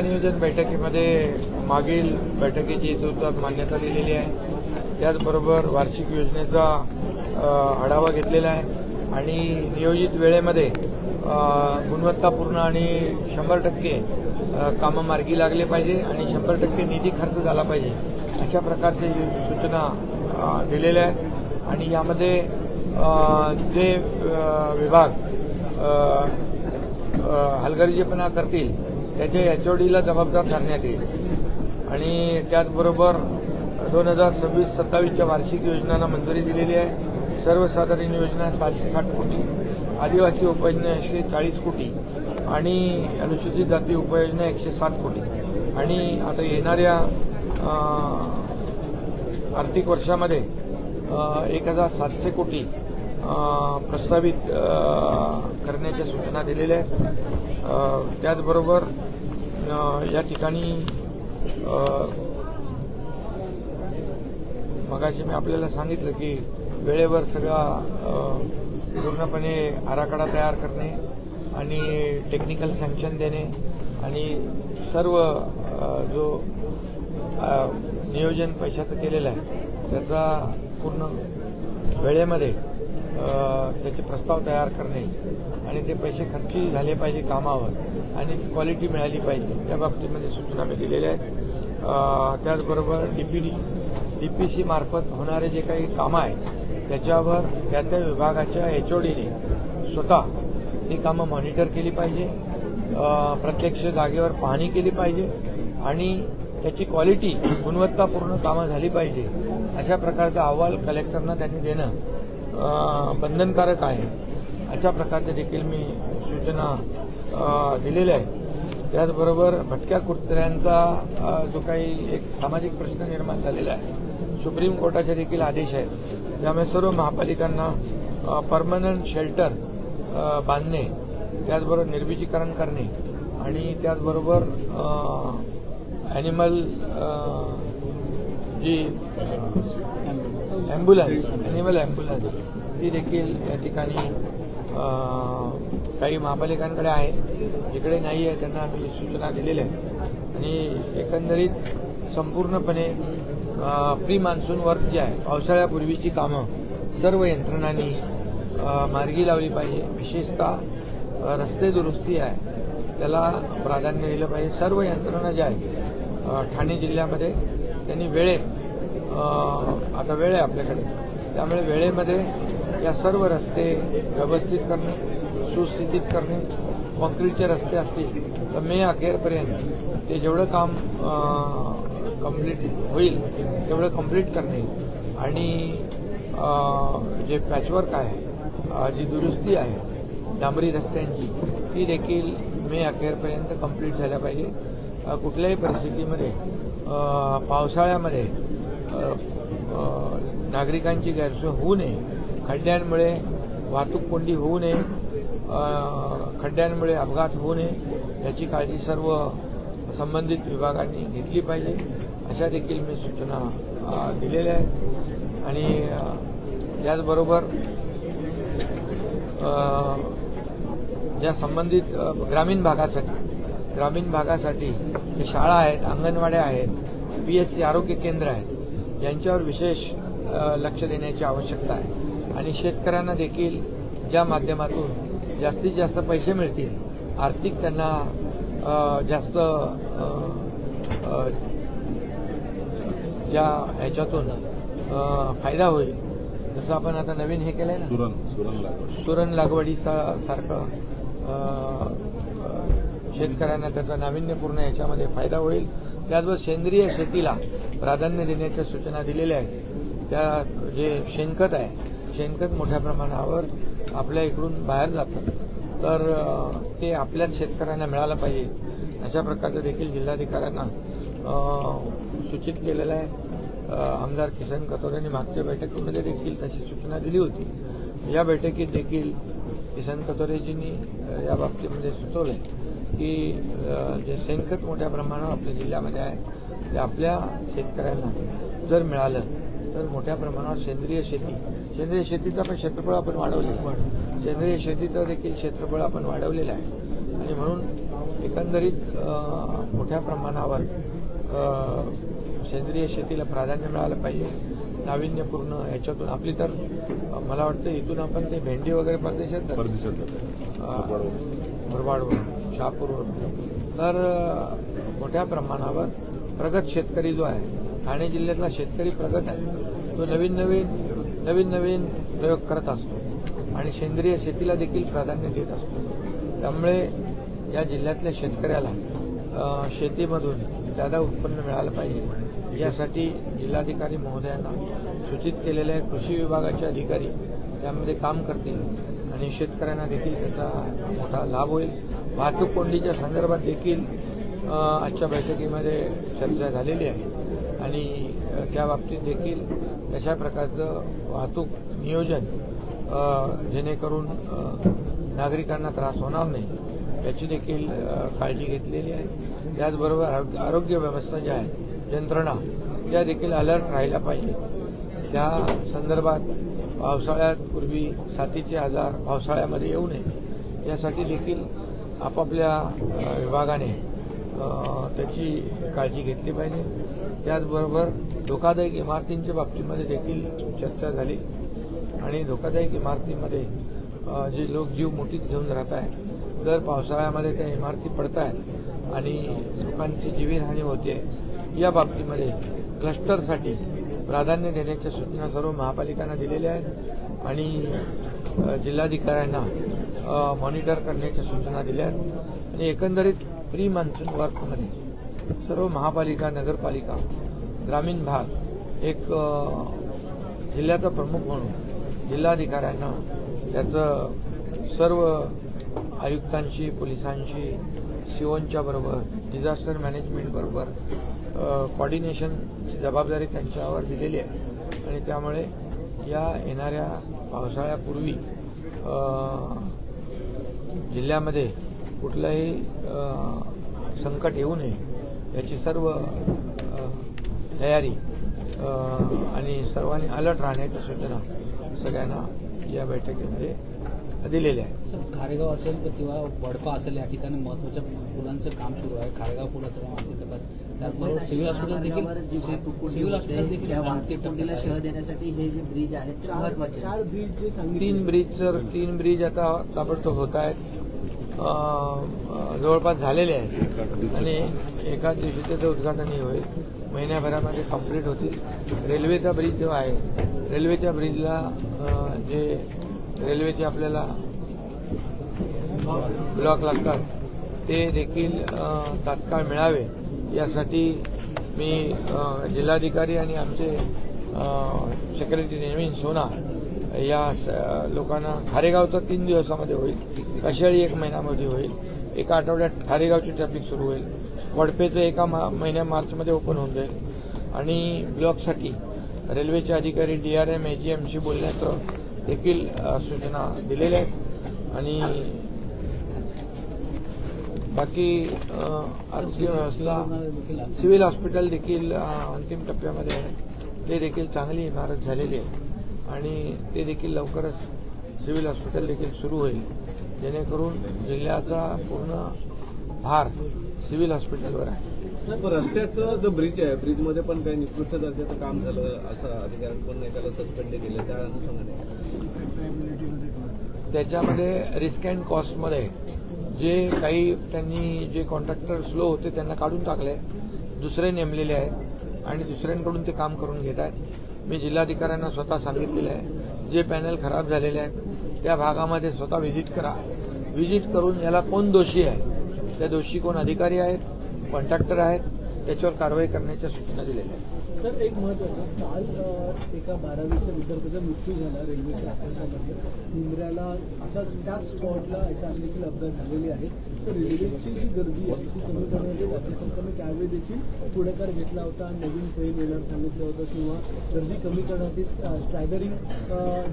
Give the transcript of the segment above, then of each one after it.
नियोजन बैठकीमध्ये मागील बैठकीची इथं मान्यता दिलेली आहे. त्याचबरोबर वार्षिक योजनेचा आढावा घेतलेला आहे. आणि नियोजित वेळेमध्ये गुणवत्तापूर्ण आणि शंभर टक्के कामं मार्गी लागले पाहिजे आणि शंभर टक्के निधी खर्च झाला पाहिजे अशा प्रकारच्या सूचना दिलेल्या आहेत. आणि यामध्ये जे विभाग हलगर्जीपणा करतील त्याच्या एचओडीला जबाबदार धरण्यात येईल. आणि त्याचबरोबर दोन हजार सव्वीस सत्तावीसच्या वार्षिक योजनांना मंजुरी दिलेली आहे. सर्वसाधारण योजना सातशे साठ कोटी आदिवासी उपयोजना एकशे चाळीस कोटी आणि अनुसूचित जाती उपयोजना एकशे सात कोटी. आणि आता येणाऱ्या आर्थिक वर्षामध्ये एक हजार सातशे कोटी प्रस्तावित करण्याच्या सूचना दिलेल्या आहेत. त्याचबरोबर या ठिकाणी मगाशी मी आपल्याला सांगितलं की वेळेवर सगळा पूर्णपणे आराखडा तयार करणे आणि टेक्निकल सँक्शन देणे आणि सर्व जो नियोजन पैशाचं केलेलं आहे त्याचा पूर्ण वेळेमध्ये त्याचे प्रस्ताव तयार करणे आणि ते पैसे खर्ची झाले पाहिजे कामावर आणि क्वालिटी मिळाली पाहिजे. या बाबतीमध्ये सूचना मी दिलेल्या आहेत. अ, त्याचबरोबर डीपीडी डीपीसी मार्फत होणारे जे काही कामं आहेत त्याच्यावर त्या त्या विभागाच्या एचओडीने स्वतः ती कामं मॉनिटर केली पाहिजे. प्रत्यक्ष जागेवर पाहणी केली पाहिजे आणि त्याची क्वालिटी गुणवत्तापूर्ण कामं झाली पाहिजे अशा प्रकारचा अहवाल कलेक्टरना त्यांनी देणं बंधनकारक आहे. अशा प्रकारचे देखील मी सूचना दिलेल्या आहेत. त्याचबरोबर भटक्या कुत्र्यांचा जो काही एक सामाजिक प्रश्न निर्माण झालेला आहे सुप्रीम कोर्टाचे देखील आदेश आहेत. त्यामुळे सर्व महापालिकांना परमनंट शेल्टर बांधणे त्याचबरोबर निर्विजीकरण करणे आणि त्याचबरोबर ॲनिमल जी ॲम्ब्युलन्स ॲनिमल ॲम्ब्युलन्स ती देखील या ठिकाणी काही महापालिकांकडे आहे. जिकडे नाही आहे त्यांना आम्ही सूचना दिलेल्या आहेत. आणि एकंदरीत संपूर्णपणे प्री मान्सून वर्क जे आहे पावसाळ्यापूर्वीची कामं सर्व यंत्रणांनी मार्गी लावली पाहिजे. विशेषतः रस्ते दुरुस्ती आहे त्याला प्राधान्य दिलं पाहिजे. सर्व यंत्रणा ज्या आहेत ठाणे जिल्ह्यामध्ये त्यांनी वेळेत आता वेळ आहे आपल्याकडे. त्यामुळे वेळेमध्ये या सर्व रस्ते व्यवस्थित करणे सुस्थितीत करणे कॉन्क्रीटचे रस्ते असतील तर मे अखेरपर्यंत ते जेवढं काम कंप्लीट होईल तेवढं कंप्लीट करणे. आणि जे पॅचवर्क आहे जी दुरुस्ती आहे डांबरी रस्त्यांची ती देखील मे अखेरपर्यंत कंप्लीट झाल्या पाहिजे. कुठल्याही परिस्थितीमध्ये पावसाळ्यामध्ये नागरिकांची गैरसोय होऊ नये खड्ड्यांमुळे वाहतूक कोंडी होऊ नये खड्ड्यांमुळे अपघात होऊ नये याची काळजी सर्व संबंधित विभागांनी घेतली पाहिजे. अशा देखील मी सूचना दिलेल्या आहेत. आणि त्याचबरोबर ज्या संबंधित ग्रामीण भागासाठी ग्रामीण भागासाठी जे शाळा आहेत अंगणवाड्या आहेत पी एस सी आरोग्य केंद्र आहेत यांच्यावर विशेष लक्ष देण्याची आवश्यकता आहे. आणि शेतकऱ्यांना देखील ज्या माध्यमातून जास्तीत जास्त पैसे मिळतील आर्थिक त्यांना जास्त ज्या ह्याच्यातून फायदा होईल जसं आपण आता नवीन हे केलंय ना सुरण सुरण लागवड. सुरण लागवडी सा- सारखं शेतकऱ्यांना त्याचा नाविन्यपूर्ण याच्यामध्ये फायदा होईल. त्याचबरोबर सेंद्रिय शेतीला प्राधान्य देण्याच्या सूचना दिलेल्या आहेत. त्या जे शेणखत आहे शेणखत मोठ्या प्रमाणावर आपल्या इकडून बाहेर जातं. तर ते आपल्याच शेतकऱ्यांना मिळालं पाहिजे. अशा प्रकारचं देखील जिल्हाधिकाऱ्यांना सूचित केलेलं आहे. आमदार किसन कथोर यांनी मागच्या बैठकीमध्ये देखील तशी सूचना दिली होती. या बैठकीत देखील किसन कथोरेजींनी या बाबतीमध्ये सुचवलं की जे शेणखत मोठ्या प्रमाणावर आपल्या जिल्ह्यामध्ये आहे ते आपल्या शेतकऱ्यांना जर मिळालं तर मोठ्या प्रमाणावर सेंद्रिय शेती सेंद्रिय शेतीचं पण क्षेत्रफळ आपण वाढवलं. सेंद्रिय शेतीचं देखील क्षेत्रफळ आपण वाढवलेलं आहे. आणि म्हणून एकंदरीत मोठ्या प्रमाणावर सेंद्रिय शेतीला प्राधान्य मिळालं पाहिजे. नाविन्यपूर्ण याच्यातून आपली तर मला वाटतं इथून आपण ते भेंडी वगैरे परदेशात मुरबाडवरून शहापूरवरून. तर मोठ्या प्रमाणावर प्रगत शेतकरी जो आहे ठाणे जिल्ह्यातला शेतकरी प्रगत आहे. तो नवीन नवीन नवीन नवीन प्रयोग करत असतो. आणि सेंद्रिय शेतीला देखील प्राधान्य देत असतो. त्यामुळे या जिल्ह्यातल्या शेतकऱ्याला शेतीमधून जादा उत्पन्न मिळालं पाहिजे यासाठी जिल्हाधिकारी महोदयांना सूचित केलेले आहे. कृषी विभागाचे अधिकारी त्यामध्ये काम करतील आणि शेतकऱ्यांना देखील त्याचा मोठा लाभ होईल. वाहतूक कोंडीच्या संदर्भात देखील आजच्या बैठकीमध्ये चर्चा झालेली आहे. आणि अ, त्या बाबतीत देखील कशा प्रकारचं वाहतूक नियोजन जेणेकरून नागरिकांना त्रास होणार नाही याची देखील काळजी घेतलेली आहे. त्याचबरोबर आरोग्य- आरोग्य व्यवस्था ज्या आहेत यंत्रणा त्या देखील अलर्ट राहिल्या पाहिजे. त्या संदर्भात पावसाळ्यात पूर्वी साथीचे आजार पावसाळ्यामध्ये येऊ नये यासाठी देखील आपापल्या विभागाने त्याची काळजी घेतली पाहिजे. त्याचबरोबर धोकादायक इमारतींच्या बाबतीमध्ये देखील चर्चा झाली. आणि धोकादायक इमारतीमध्ये जे लोक जीव मोठीत घेऊन राहत आहेत दर पावसाळ्यामध्ये त्या इमारती पडत आहेत आणि लोकांची जीवितहानी होते. या बाबतीमध्ये क्लस्टरसाठी प्राधान्य देण्याच्या सूचना सर्व महापालिकांना दिलेल्या आहेत आणि जिल्हाधिकाऱ्यांना मॉनिटर करण्याच्या सूचना दिल्या आहेत. आणि एकंदरीत प्री मान्सून वर्कमध्ये सर्व महापालिका नगरपालिका ग्रामीण भाग एक जिल्ह्याचा प्रमुख म्हणून जिल्हाधिकाऱ्यांना त्याचं सर्व आयुक्तांशी पोलिसांशी सिओनच्या बरोबर डिझास्टर मॅनेजमेंट बरोबर कॉर्डिनेशनची जबाबदारी त्यांच्यावर दिलेली आहे. आणि त्यामुळे या येणाऱ्या पावसाळ्यापूर्वी जिल्ह्यामध्ये कुठलंही संकट येऊ नये. याची सर्व तयारी आणि सर्वांनी अलर्ट राहण्याच्या सूचना सगळ्यांना या बैठकीमध्ये दिलेल्या आहेत. सर खारेगाव असेल तर किंवा वडपा असेल या ठिकाणी महत्त्वाच्या पुलांचं काम सुरू आहे. खारेगाव पुलाचं काम टप्प्यात त्याचबरोबर सिव्हिल हॉस्पिटल देखील सिव्हिल हॉस्पिटल देखील वाहतुकीला शह. देण्यासाठी हे जे ब्रिज आहेत ते महत्त्वाचे चार ब्रिज जे सांगितले. तीन ब्रिज तर तीन ब्रिज आता ताबडतोब होत आहेत जवळपास झालेले आहेत. आणि एकाच दिवशी त्याचं उद्घाटनही होईल. महिन्याभरामध्ये कंप्लीट होतील. रेल्वेचा ब्रिज जो आहे रेल्वेच्या ब्रिजला जे रेल्वेचे आपल्याला ब्लॉक लागतात ते देखील तात्काळ मिळावे. यासाठी मी जिल्हाधिकारी आणि आमचे सेक्रेटरी नेहमी सोना या स- लोकांना खारेगाव तर तीन दिवसामध्ये होईल कशाळी एक महिन्यामध्ये होईल एका आठवड्यात खारेगावची ट्रॅफिक सुरू होईल वडपेचं एका मा महिन्या मार्चमध्ये ओपन होऊन जाईल. आणि ब्लॉकसाठी रेल्वेचे अधिकारी डी आर एम एच एमशी बोलण्याचं देखील सूचना दिलेल्या आहेत. आणि बाकी आरोग्य व्यवस्था सिव्हिल हॉस्पिटल देखील अंतिम टप्प्यामध्ये आहे. ते देखील चांगली इमारत झालेली आहे. आणि ते देखील लवकरच सिव्हिल हॉस्पिटल देखील सुरू होईल. जेणेकरून जिल्ह्याचा पूर्ण भार सिव्हिल हॉस्पिटलवर आहे. रस्त्याचं जो ब्रिज आहे ब्रिजमध्ये पण काही निकृष्ट दर्जाचं काम झालं असं अधिकाऱ्यांकडून एकाला सस्पेंड केलं त्या अनुषंगाने. त्याच्यामध्ये रिस्क अँड कॉस्टमध्ये जे काही त्यांनी जे कॉन्ट्रॅक्टर स्लो होते त्यांना काढून टाकले. दुसरे नेमलेले आहेत आणि दुसऱ्यांकडून ते काम करून घेत आहेत. मी जिल्हाधिकाऱ्यांना स्वतः सांगितलेलं आहे. जे पॅनल खराब झालेले आहेत त्या भागामध्ये स्वतः व्हिजिट करा. व्हिजिट करून याला कोण दोषी आहे? त्या दोषी कोण अधिकारी आहेत? कॉन्ट्रॅक्टर आहेत? त्याच्यावर कारवाई करण्याच्या सूचना दिलेल्या आहेत. सर एक महत्वाचं काल एका बारावीच्या विद्यार्थ्याचा मृत्यू झाला रेल्वेच्या अपघातामध्ये मुंबऱ्याला असाच त्याच स्पॉटला याच्या देखील अपघात झालेले आहेत. तर रेल्वेची जी गर्दी आहे ती कमी करण्यासाठी राज्य सरकारने त्यावेळी देखील पुढाकार घेतला होता नवीन ट्रेन येणार सांगितलं होतं किंवा गर्दी कमी करण्यासाठी स्टॅगरिंग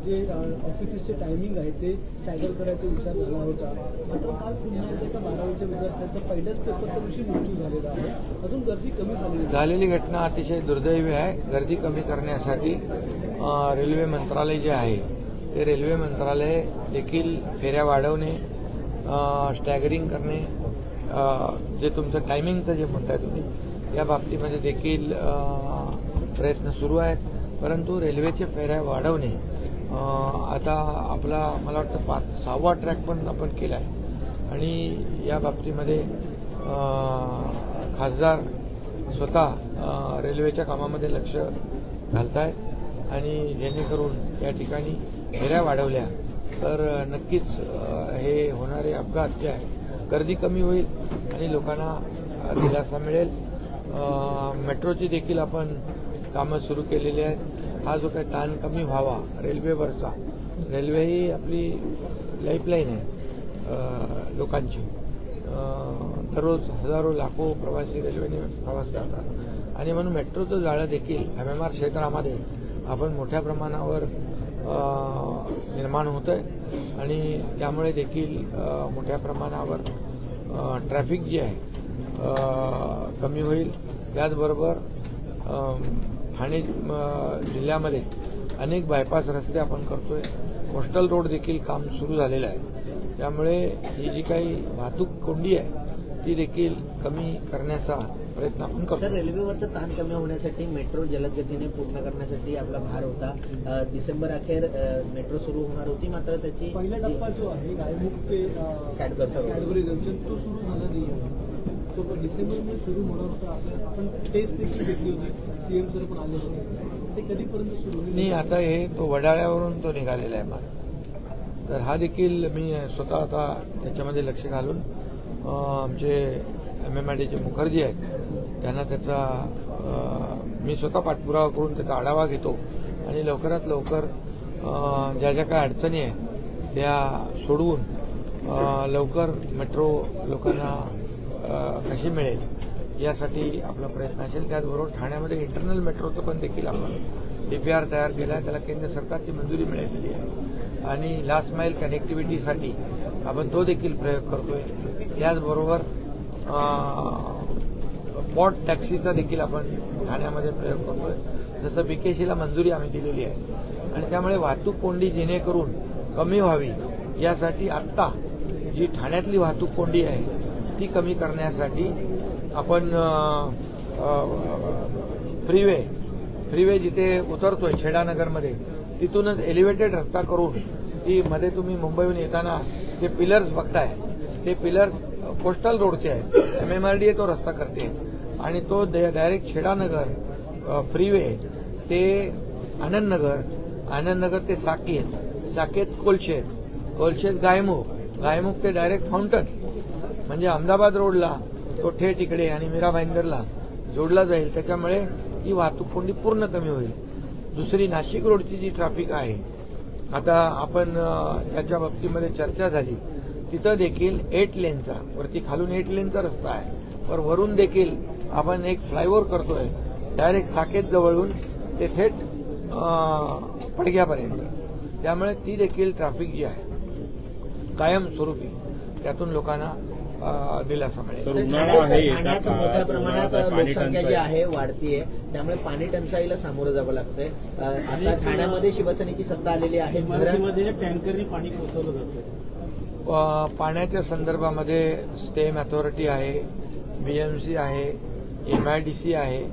जे ऑफिसेसचे टायमिंग आहे ते स्टॅगर करायचा विचार झाला होता मात्र काल पुन्हा एका बारावीच्या विद्यार्थ्यांचा पहिल्याच पेपरच्या दिवशी मृत्यू झालेला आहे अजून गर्दी कमी झालेली झालेली घटना अतिशय दुर्दैवी आहे. गर्दी कमी करण्यासाठी रेल्वे मंत्रालय जे आहे ते रेल्वे मंत्रालय देखील फेऱ्या वाढवणे स्टॅगरिंग करणे जे तुमचं टायमिंगचं जे म्हणताय तुम्ही या बाबतीमध्ये देखील प्रयत्न सुरू आहेत. परंतु रेल्वेचे फेऱ्या वाढवणे आता आपला मला वाटतं पाच सहावा ट्रॅक पण आपण केला आहे आणि या बाबतीमध्ये खासदार स्वतः रेल्वेच्या कामामध्ये लक्ष घालत आहेत आणि जेणेकरून या ठिकाणी फेऱ्या वाढवल्या तर नक्कीच हे होणारे अपघात जे आहे गर्दी कमी होईल आणि लोकांना दिलासा मिळेल. मेट्रोची देखील आपण कामं सुरू केलेली आहेत. हा जो काही ताण कमी व्हावा रेल्वेवरचा रेल्वे ही आपली लाईफलाईन आहे लोकांची. दररोज हजारो लाखो प्रवासी रेल्वेने प्रवास करतात. आणि म्हणून मेट्रोचं जाळं देखील एम एम आर क्षेत्रामध्ये आपण मोठ्या प्रमाणावर निर्माण होत आहे आणि त्यामुळे देखील मोठ्या प्रमाणावर ट्रॅफिक जी आहे कमी होईल. त्याचबरोबर ठाणे जिल्ह्यामध्ये अनेक बायपास रस्ते आपण करतोय. कोस्टल रोड देखील काम सुरू झालेलं आहे. त्यामुळे ही जी काही वाहतूक कोंडी आहे ती देखील कमी करण्याचा प्रयत्न आपण सर करतो रेल्वेवरचा ताण कमी होण्यासाठी मेट्रो जलद गतीने पूर्ण करण्यासाठी आपला भार होता. डिसेंबर अखेर मेट्रो सुरू होणार होती मात्र त्याची पहिला टप्पा जो आहे गायमुख ते कॅडबरी जंक्शन तो सुरू झाला नाही तो पण डिसेंबरमध्ये सुरू होणार होता. आपण टेस्ट देखील घेतली होती. सीएम सर पण आले होते. ते कधीपर्यंत सुरू नाही आता हे तो वडाळ्यावरून तो निघालेला आहे माल. तर हा देखील मी स्वतः आता त्याच्यामध्ये लक्ष घालून आमचे एम एम आय डीचे मुखर्जी आहेत. त्यांना त्याचा मी स्वतः पाठपुरावा करून त्याचा आढावा घेतो. आणि लवकरात लवकर ज्या ज्या काही अडचणी आहेत त्या सोडवून लवकर मेट्रो लोकांना कशी मिळेल यासाठी आपला प्रयत्न असेल. त्याचबरोबर ठाण्यामध्ये इंटरनल मेट्रोचं पण देखील आपण ए पी आर तयार केला आहे. त्याला केंद्र सरकारची मंजुरी मिळालेली आहे. आणि लास्ट माईल कनेक्टिव्हिटीसाठी आपण तो देखील प्रयोग करतोय. याचबरोबर स्पॉट टॅक्सीचा देखील आपण ठाण्यामध्ये प्रयोग करतोय. जसं बीकेसीला मंजुरी आम्ही दिलेली आहे. आणि त्यामुळे वाहतूक कोंडी जेणेकरून कमी व्हावी यासाठी आत्ता जी ठाण्यातली वाहतूक कोंडी आहे ती कमी करण्यासाठी आपण फ्रीवे फ्रीवे जिथे उतरतोय छेडानगरमध्ये तिथूनच एलिव्हेटेड रस्ता करून ती मध्ये तुम्ही मुंबईहून येताना जे पिलर्स बघताय ते पिलर्स कोस्टल रोडचे आहेत. एम एम आर डी तो रस्ता करते. आणि तो डायरेक्ट छेडानगर फ्रीवे ते आनंदनगर आनंदनगर ते साकेत साकेत कोलशेत कोलशेत गायमुख गायमुख ते डायरेक्ट फाउंटन म्हणजे अहमदाबाद रोडला तो थेट इकडे आणि मीरा भाईंदरला जोडला जाईल. त्याच्यामुळे ही वाहतूक कोंडी पूर्ण कमी होईल. दुसरी नाशिक रोडची जी ट्रॅफिक आहे आता आपण ज्याच्या बाबतीमध्ये चर्चा झाली. तिथं देखील एट लेनचा वरती खालून एट लेनचा रस्ता आहे. पर वरून देखील आपण एक फ्लायओव्हर करतोय. डायरेक्ट साकेत जवळून ते थेट पडग्यापर्यंत. त्यामुळे ती देखील ट्रॅफिक जी आहे कायमस्वरूपी त्यातून लोकांना दिलासा मिळेल. ठाण्यात मोठ्या प्रमाणात लोकसंख्या जी. आहे वाढतीये त्यामुळे पाणी टंचाईला सामोरं जावं लागतंय. आता ठाण्यामध्ये शिवसेनेची सत्ता आलेली आहे. टँकरने पाणी पोहोचवलं जातं पाण्याच्या संदर्भामध्ये स्टेम अथॉरिटी आहे बीएमसी आहे एम आय डी सी आहे.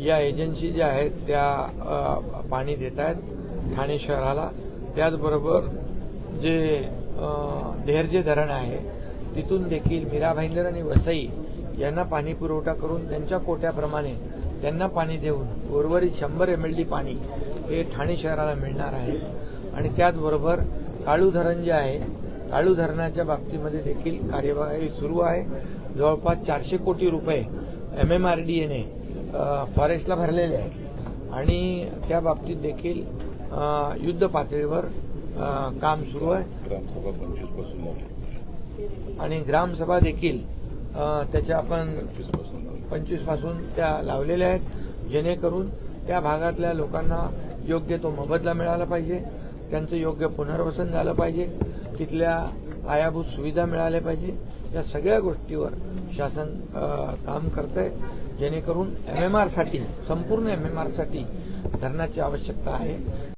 या एजन्सी ज्या आहेत त्या पाणी देत आहेत ठाणे शहराला. त्याचबरोबर जे धैर्य धरण आहे तिथून देखील मीरा भाईंदर आणि वसई यांना पाणी पुरवठा करून त्यांच्या कोट्याप्रमाणे त्यांना पाणी देऊन उर्वरित शंभर एम एल डी पाणी हे ठाणे शहराला मिळणार आहे. आणि त्याचबरोबर काळू धरण जे आहे काळू धरणाच्या बाबतीमध्ये देखील कार्यवाही सुरू आहे. जवळपास चारशे कोटी रुपये एम एम आर डी एने फॉरेस्टला भरलेले आहेत. आणि त्या बाबतीत देखील युद्ध पातळीवर काम सुरू आहे. ग्रामसभा पंचवीसपासून आणि ग्रामसभा देखील त्याच्या आपण पंचवीसपासून झाली. पंचवीसपासून त्या लावलेल्या आहेत. जेणेकरून त्या भागातल्या लोकांना योग्य तो मोबदला मिळाला पाहिजे. त्यांचं योग्य पुनर्वसन झालं पाहिजे. तिथल्या पायाभूत सुविधा मिळाल्या पाहिजे. या सगळ्या गोष्टीवर शासन काम करत आहे जेणेकरून एम एम आरसाठी संपूर्ण एम एम आरसाठी धरणाची आवश्यकता आहे.